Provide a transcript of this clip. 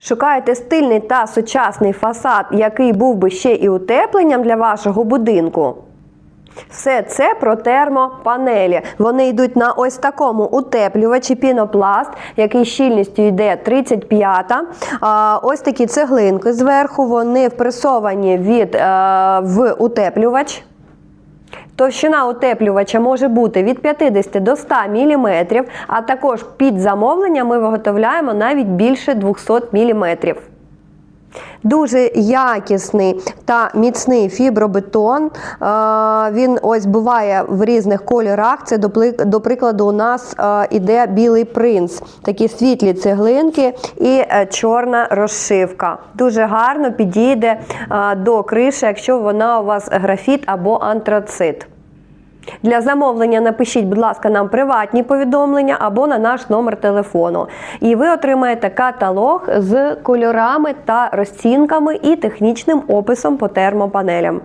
Шукаєте стильний та сучасний фасад, який був би ще і утепленням для вашого будинку? Все це про термопанелі. Вони йдуть на ось такому утеплювачі пінопласт, який щільністю йде 35. А, Ось такі цеглинки зверху. Вони впресовані від е, в утеплювач. Товщина утеплювача може бути від 50 до 100 мм, а також під замовлення ми виготовляємо навіть більше 200 мм. Дуже якісний та міцний фібробетон. Е, Він ось буває в різних кольорах. Це до прикладу, у нас е, іде білий принц, такі світлі цеглинки і е, чорна розшивка. Дуже гарно підійде до криші, якщо вона у вас графіт або антрацит. Для замовлення напишіть, будь ласка, нам приватні повідомлення або на наш номер телефону. І ви отримаєте каталог з кольорами та розцінками і технічним описом по термопанелям.